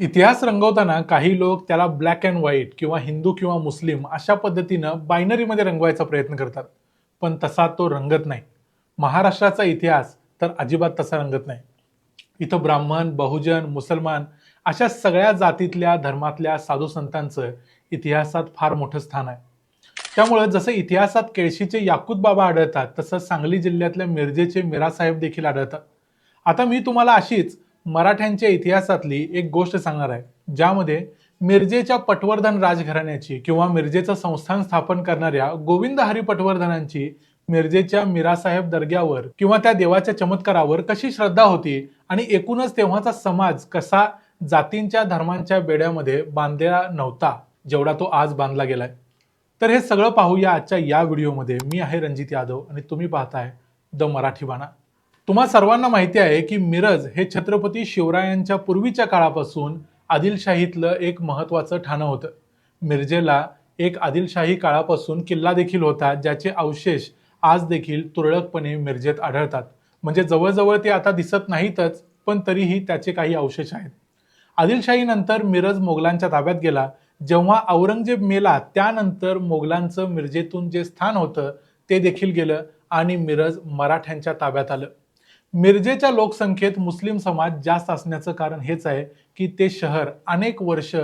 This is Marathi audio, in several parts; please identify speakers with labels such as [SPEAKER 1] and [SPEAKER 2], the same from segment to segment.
[SPEAKER 1] इतिहास रंगवताना काही लोक त्याला ब्लॅक अँड व्हाईट किंवा हिंदू किंवा मुस्लिम अशा पद्धतीनं बायनरीमध्ये रंगवायचा प्रयत्न करतात. पण तसा तो रंगत नाही. महाराष्ट्राचा इतिहास तर अजिबात तसा रंगत नाही. इथं ब्राह्मण बहुजन मुसलमान अशा सगळ्या जातीतल्या धर्मातल्या साधू संतांचं इतिहासात फार मोठं स्थान आहे. त्यामुळं जसं इतिहासात केळशीचे याकूत बाबा आढळतात तसं सांगली जिल्ह्यातल्या मिरजेचे मीरासाहेब देखील आढळतात. आता मी तुम्हाला अशीच मराठ्यांच्या इतिहासातली एक गोष्ट सांगणार आहे ज्यामध्ये मिरजेच्या पटवर्धन राजघराण्याची किंवा मिरजेचं संस्थान स्थापन करणाऱ्या गोविंद हरी पटवर्धनांची मिरजेच्या मीरासाहेब दर्ग्यावर किंवा त्या देवाच्या चमत्कारावर कशी श्रद्धा होती आणि एकूणच तेव्हाचा समाज कसा जातींच्या धर्मांच्या बेड्यामध्ये बांधलेला नव्हता जेवढा तो आज बांधला गेलाय. तर हे सगळं पाहूया आजच्या या व्हिडिओमध्ये. मी आहे रणजित यादव आणि तुम्ही पाहताय द मराठी बाणा. तुम्हा सर्वांना माहिती आहे की मिरज हे छत्रपती शिवरायांच्या पूर्वीच्या काळापासून आदिलशाहीतलं एक महत्त्वाचं ठाणं होतं. मिरजेला एक आदिलशाही काळापासून किल्ला देखील होता ज्याचे अवशेष आज देखील तुरळकपणे मिरजेत आढळतात. म्हणजे जवळजवळ ते आता दिसत नाहीतच पण तरीही त्याचे काही अवशेष आहेत. आदिलशाहीनंतर मिरज मोगलांच्या ताब्यात गेला. जेव्हा औरंगजेब मेला त्यानंतर मोगलांचं मिरजेतून जे स्थान होतं ते देखील गेलं आणि मिरज मराठ्यांच्या ताब्यात आलं. मिरजेच्या लोकसंख्येत मुस्लिम समाज जास्त असण्याचं कारण हेच आहे की ते शहर अनेक वर्ष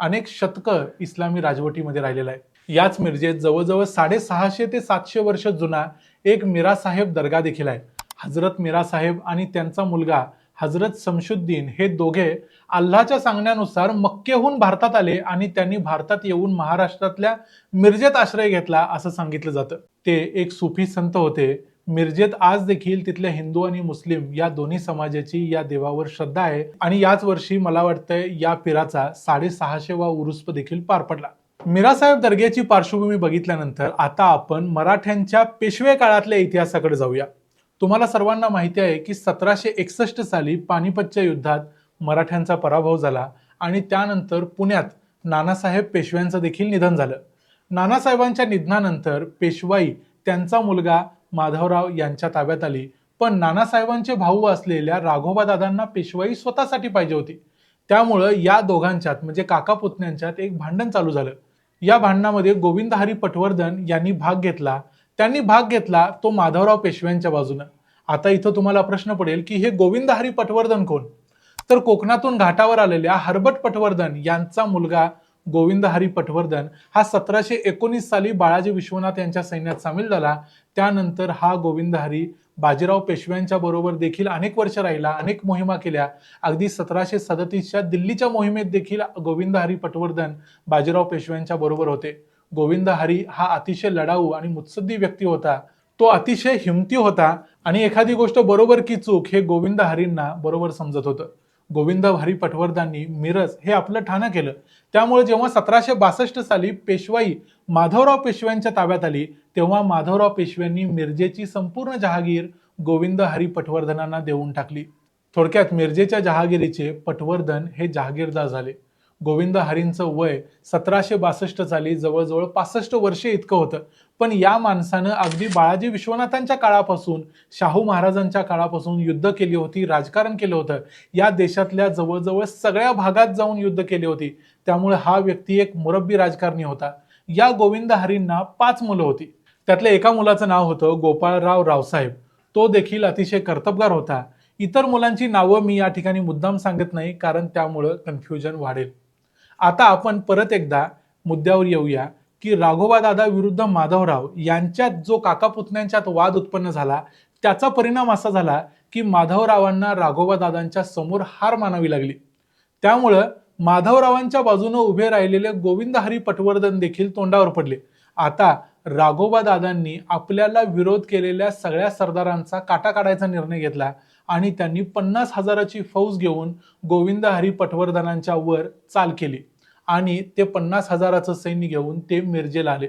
[SPEAKER 1] अनेक शतकं इस्लामी राजवटीमध्ये राहिलेलं आहे. याच मिरजेत जवळजवळ साडेसहाशे ते सातशे वर्ष जुना एक मिरासाहेब दर्गा देखील आहे. हजरत मिरासाहेब आणि त्यांचा मुलगा हजरत समशुद्दीन हे दोघे अल्लाच्या सांगण्यानुसार मक्केहून भारतात आले आणि त्यांनी भारतात येऊन महाराष्ट्रातल्या मिरजेत आश्रय घेतला असं सांगितलं जातं. ते एक सुफी संत होते. मिरजेत आज देखील तिथल्या हिंदू आणि मुस्लिम या दोन्ही समाजाची या देवावर श्रद्धा आहे. आणि याच वर्षी मला वाटतंय या पिराचा साडेसहाशेवा उरुस्प देखील पार पडला. मिरासाहेब दर्ग्याची पार्श्वभूमी बघितल्यानंतर आता आपण मराठ्यांच्या पेशवे काळातल्या इतिहासाकडे जाऊया. तुम्हाला सर्वांना माहिती आहे की सतराशे एकसष्ट साली पानिपतच्या युद्धात मराठ्यांचा पराभव झाला आणि त्यानंतर पुण्यात नानासाहेब पेशव्यांचं देखील निधन झालं. नानासाहेबांच्या निधनानंतर पेशवाई त्यांचा मुलगा माधवराव यांच्या ताब्यात आली. पण नानासाहेबांचे भाऊ असलेल्या राघोबादादांना पेशवाई स्वतःसाठी पाहिजे होती. त्यामुळं या दोघांच्यात म्हणजे काका पुतण्यांच्यात एक भांडण चालू झालं. या भांडणामध्ये गोविंद हरी पटवर्धन यांनी भाग घेतला. त्यांनी भाग घेतला तो माधवराव पेशव्यांच्या बाजूनं. आता इथं तुम्हाला प्रश्न पडेल की हे गोविंद हरी पटवर्धन कोण? तर कोकणातून घाटावर आलेल्या हरबट पटवर्धन यांचा मुलगा गोविंद हरी पटवर्धन हा सतराशे एकोणीस साली बाळाजी विश्वनाथ यांच्या सैन्यात सामील झाला. त्यानंतर हा गोविंद हरी बाजीराव पेशव्यांच्या बरोबर देखील अनेक वर्ष राहिला अनेक मोहिमा केल्या. अगदी सतराशे सदतीसच्या दिल्लीच्या मोहिमेत देखील गोविंद हरी पटवर्धन बाजीराव पेशव्यांच्या बरोबर होते. गोविंद हरी हा अतिशय लढाऊ आणि मुत्सद्दी व्यक्ती होता. तो अतिशय हिमती होता आणि एखादी गोष्ट बरोबर की चूक हे गोविंद हरींना बरोबर समजत होतं. गोविंद भारी पटवर्धांनी मिरज हे आपलं ठाणं केलं. त्यामुळे जेव्हा सतराशे बासष्ट साली पेशवाई माधवराव पेशव्यांच्या ताब्यात आली तेव्हा माधवराव पेशव्यांनी मिरजेची संपूर्ण जहागीर गोविंद हरी पटवर्धनांना देऊन टाकली. थोडक्यात मिरजेच्या जहागिरीचे पटवर्धन हे जहागीरदार झाले. गोविंद हरींचं वय सतराशे बासष्ट साली जवळजवळ पासष्ट वर्षे इतकं होतं. पण या माणसानं अगदी बाळाजी विश्वनाथांच्या काळापासून शाहू महाराजांच्या काळापासून युद्ध केली होती राजकारण केलं होतं. या देशातल्या जवळजवळ सगळ्या भागात जाऊन युद्ध केली होती. त्यामुळे हा व्यक्ती एक मुरब्बी राजकारणी होता. या गोविंद हरींना पाच मुलं होती. त्यातल्या एका मुलाचं नाव होतं गोपाळराव रावसाहेब. तो देखील अतिशय कर्तबगार होता. इतर मुलांची नावं मी या ठिकाणी मुद्दाम सांगत नाही कारण त्यामुळं कन्फ्युजन वाढेल. आता आपण परत एकदा मुद्द्यावर येऊया की राघोबा दादा विरुद्ध माधवराव यांच्यात जो काका पुतण्यांच्यात वाद उत्पन्न झाला त्याचा परिणाम असा झाला की माधवरावांना राघोबा दादांच्या समोर हार मानावी लागली. त्यामुळं माधवरावांच्या बाजूने उभे राहिलेले गोविंद हरी पटवर्धन देखील तोंडावर पडले. आता राघोबा दादांनी आपल्याला विरोध केलेल्या सगळ्या सरदारांचा काटा काढायचा निर्णय घेतला. आणि त्यांनी पन्नास हजाराची फौज घेऊन गोविंद हरी पटवर्धनांच्या वर चाल केली. आणि ते पन्नास हजाराचं सैन्य घेऊन ते मिरजेला आले.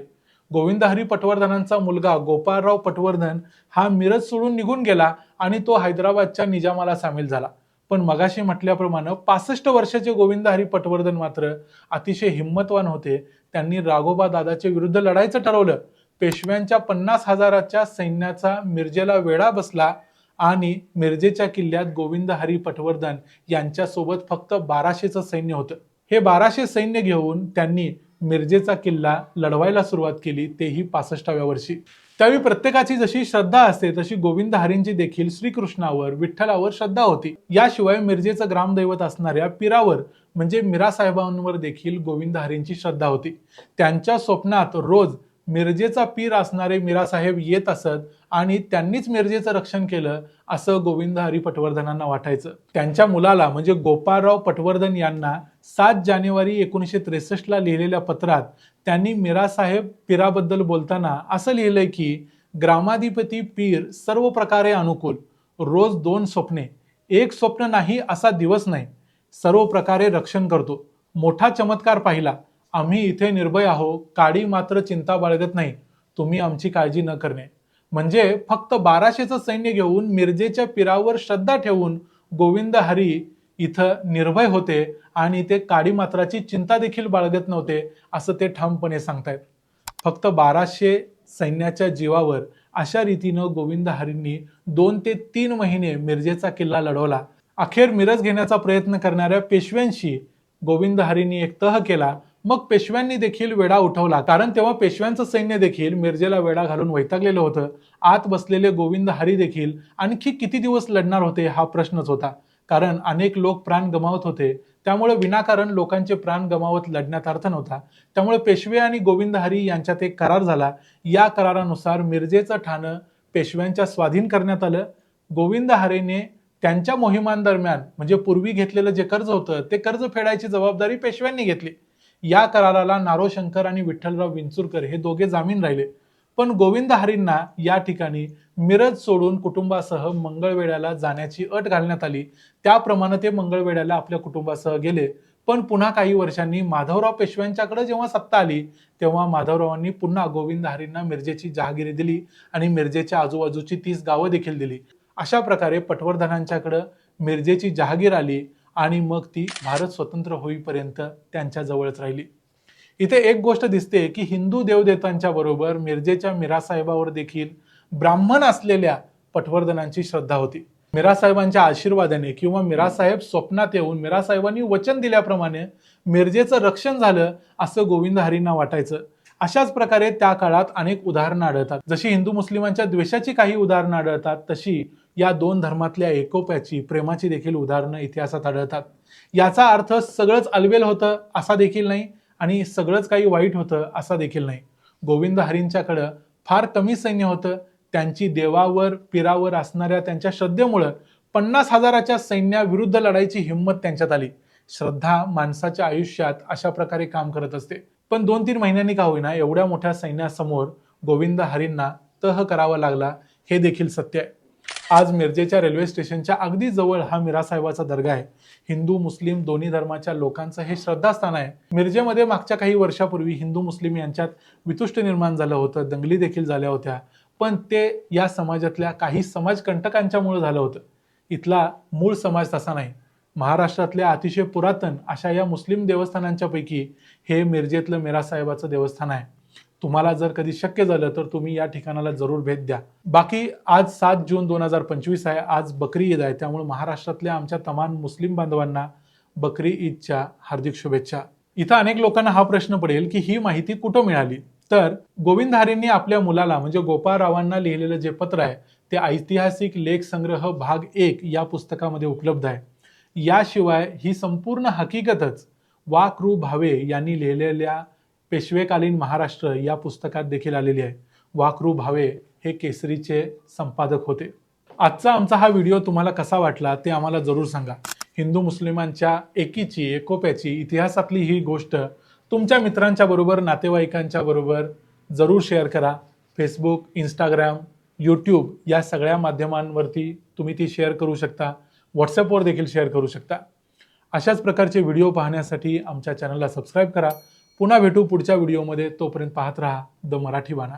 [SPEAKER 1] गोविंद हरी पटवर्धनांचा मुलगा गोपाळराव पटवर्धन हा मिरज सोडून निघून गेला आणि तो हैदराबादच्या निजामाला सामील झाला. पण मगाशी म्हटल्याप्रमाणे पासष्ट वर्षाचे गोविंद हरी पटवर्धन मात्र अतिशय हिंमतवान होते. त्यांनी राघोबा दादाच्या विरुद्ध लढायचं ठरवलं. पेशव्यांच्या पन्नास हजाराच्या सैन्याचा मिरजेला वेढा बसला आणि मिरजेच्या किल्ल्यात गोविंद हरी पटवर्धन यांच्यासोबत फक्त बाराशेचं सैन्य होतं. हे बाराशे सैन्य घेऊन त्यांनी मिरजेचा किल्ला लढवायला सुरुवात केली तेही पासष्टाव्या वर्षी. त्यावेळी प्रत्येकाची जशी श्रद्धा असते तशी गोविंद हरींची देखील श्रीकृष्णावर विठ्ठलावर श्रद्धा होती. याशिवाय मिरजेचं ग्रामदैवत असणाऱ्या पिरावर म्हणजे मिरासाहेबांवर देखील गोविंद हरींची श्रद्धा होती. त्यांच्या स्वप्नात रोज मिरजेचा पीर असणारे मीरासाहेब येत असत आणि त्यांनीच मिरजेचं रक्षण केलं असं गोविंद हरी पटवर्धनांना वाटायचं. त्यांच्या मुलाला म्हणजे गोपाळराव पटवर्धन यांना सात जानेवारी एकोणीसशे त्रेसष्टला लिहिलेल्या पत्रात त्यांनी मीरासाहेब पीराबद्दल बोलताना असं लिहिलंय की ग्रामाधिपती पीर सर्व प्रकारे अनुकूल रोज दोन स्वप्ने एक स्वप्न नाही असा दिवस नाही सर्व प्रकारे रक्षण करतो. मोठा चमत्कार पाहिला. आम्ही इथे निर्भय आहो काडी मात्र चिंता बाळगत नाही तुम्ही आमची काळजी न करणे. म्हणजे फक्त बाराशेचं सैन्य घेऊन मिरजेच्या पिरावर श्रद्धा ठेवून गोविंद हरी इथं निर्भय होते आणि ते काडी मात्राची चिंता देखील बाळगत नव्हते असं ते ठामपणे सांगतायत. फक्त बाराशे सैन्याच्या जीवावर अशा रीतीनं गोविंद हरींनी दोन ते तीन महिने मिरजेचा किल्ला लढवला. अखेर मिरज घेण्याचा प्रयत्न करणाऱ्या पेशव्यांशी गोविंद हरींनी एक तह केला मग पेशव्यांनी देखील वेढा उठवला. कारण तेव्हा पेशव्यांचं सैन्य देखील मिरजेला वेढा घालून वैतागलेलं होतं. आत बसलेले गोविंद हरी देखील आणखी किती दिवस लढणार होते हा प्रश्नच होता. कारण अनेक लोक प्राण गमावत होते. त्यामुळे विनाकारण लोकांचे प्राण गमावत लढण्यात अर्थ नव्हता. त्यामुळे पेशवे आणि गोविंद हरी यांच्यात एक करार झाला. या करारानुसार मिरजेचं ठाणं पेशव्यांच्या स्वाधीन करण्यात आलं. गोविंद हरेने त्यांच्या मोहिमांदरम्यान म्हणजे पूर्वी घेतलेलं जे कर्ज होतं ते कर्ज फेडायची जबाबदारी पेशव्यांनी घेतली. या कराराला नारोशंकर आणि विठ्ठलराव विंचुरकर हे दोघे जामीन राहिले. पण गोविंद हरींना या ठिकाणी मिरज सोडून कुटुंबासह मंगळवेड्याला जाण्याची अट घालण्यात आली. त्याप्रमाणे ते मंगळवेड्याला आपल्या कुटुंबासह गेले. पण पुन्हा काही वर्षांनी माधवराव पेशव्यांच्याकडे जेव्हा सत्ता आली तेव्हा माधवरावांनी पुन्हा गोविंद हरींना मिरजेची जहागिरी दिली आणि मिरजेच्या आजूबाजूची तीस गावं देखील दिली. अशा प्रकारे पटवर्धनांच्याकडं मिरजेची जहागीर आली. आणि मग ती भारत स्वतंत्र होईपर्यंत त्यांच्या जवळच राहिली. इथे एक गोष्ट दिसते की हिंदू देवदेवतांच्या बरोबर मिरजेच्या मीरासाहेबावर देखील ब्राह्मण असलेल्या पटवर्धनांची श्रद्धा होती. मिरासाहेबांच्या आशीर्वादाने किंवा मिरासाहेब स्वप्नात येऊन मिरासाहेबांनी वचन दिल्याप्रमाणे मिरजेचं रक्षण झालं असं गोविंद हरींना वाटायचं. अशाच प्रकारे त्या काळात अनेक उदाहरणं आढळतात. जशी हिंदू मुस्लिमांच्या द्वेषाची काही उदाहरणं आढळतात तशी या दोन धर्मातल्या एकोप्याची प्रेमाची देखील उदाहरणं इतिहासात आढळतात. याचा अर्थ सगळंच अलबेल होतं असा देखील नाही आणि सगळंच काही वाईट होतं असा देखील नाही. गोविंद हरींच्याकडं फार कमी सैन्य होतं. त्यांची देवावर पिरावर असणाऱ्या त्यांच्या श्रद्धेमुळं पन्नास हजाराच्या सैन्याविरुद्ध लढायची हिंमत त्यांच्यात आली. श्रद्धा माणसाच्या आयुष्यात अशा प्रकारे काम करत असते. पण दोन तीन महिन्यांनी का होईना एवढ्या मोठ्या सैन्यासमोर गोविंद हरींना तह करावा लागला हे देखील सत्य आहे. आज मिरजेच्या रेल्वे स्टेशनच्या अगदी जवळ हा मिरासाहेबाचा दर्गा आहे. हिंदू मुस्लिम दोन्ही धर्माच्या लोकांचं हे श्रद्धास्थान आहे. मिरजेमध्ये मागच्या काही वर्षापूर्वी हिंदू मुस्लिम यांच्यात वितुष्ट निर्माण झालं होतं. दंगली देखील झाल्या होत्या. पण ते या समाजातल्या काही समाजकंटकांच्यामुळे झालं होतं. इथला मूळ समाज तसा नाही. महाराष्ट्रातल्या अतिशय पुरातन अशा या मुस्लिम देवस्थानांच्यापैकी हे मिरजेतलं मिरासाहेबाचं देवस्थान आहे. तुम्हाला जर कधी शक्य झालं तर तुम्ही या ठिकाणाला जरूर भेट द्या. बाकी आज सात जून दोन हजार पंचवीस आहे. आज बकरी ईद आहे. त्यामुळे महाराष्ट्रातल्या आमच्या तमाम मुस्लिम बांधवांना बकरी ईदच्या हार्दिक शुभेच्छा. इथं अनेक लोकांना हा प्रश्न पडेल की ही माहिती कुठं मिळाली? तर गोविंद हरींनी आपल्या मुलाला म्हणजे गोपाळरावांना लिहिलेलं जे पत्र आहे ते ऐतिहासिक लेख संग्रह भाग एक या पुस्तकामध्ये उपलब्ध आहे. याशिवाय ही संपूर्ण हकीकतच वा कृ भावे यांनी लिहिलेल्या पेशवेकालीन महाराष्ट्र या पुस्तकात देखील आलेली आहे. वाकरू भावे हे केसरीचे संपादक होते. आजचा आमचा हा व्हिडिओ तुम्हाला कसा वाटला ते आम्हाला जरूर सांगा. हिंदू मुस्लिमांच्या एकीची एकोप्याची इतिहासातली ही गोष्ट तुमच्या मित्रांच्या बरोबर नातेवाईकांच्या बरोबर जरूर शेअर करा. फेसबुक इंस्टाग्राम यूट्यूब या सगळ्या माध्यमांवरती तुम्ही ती शेअर करू शकता. व्हॉट्सअपवर देखील शेअर करू शकता. अशाच प्रकारचे व्हिडिओ पाहण्यासाठी आमच्या चॅनलला सबस्क्राईब करा. पुन्हा भेटू पुढच्या व्हिडिओमध्ये. तोपर्यंत पाहत राहा. द मराठी बाणा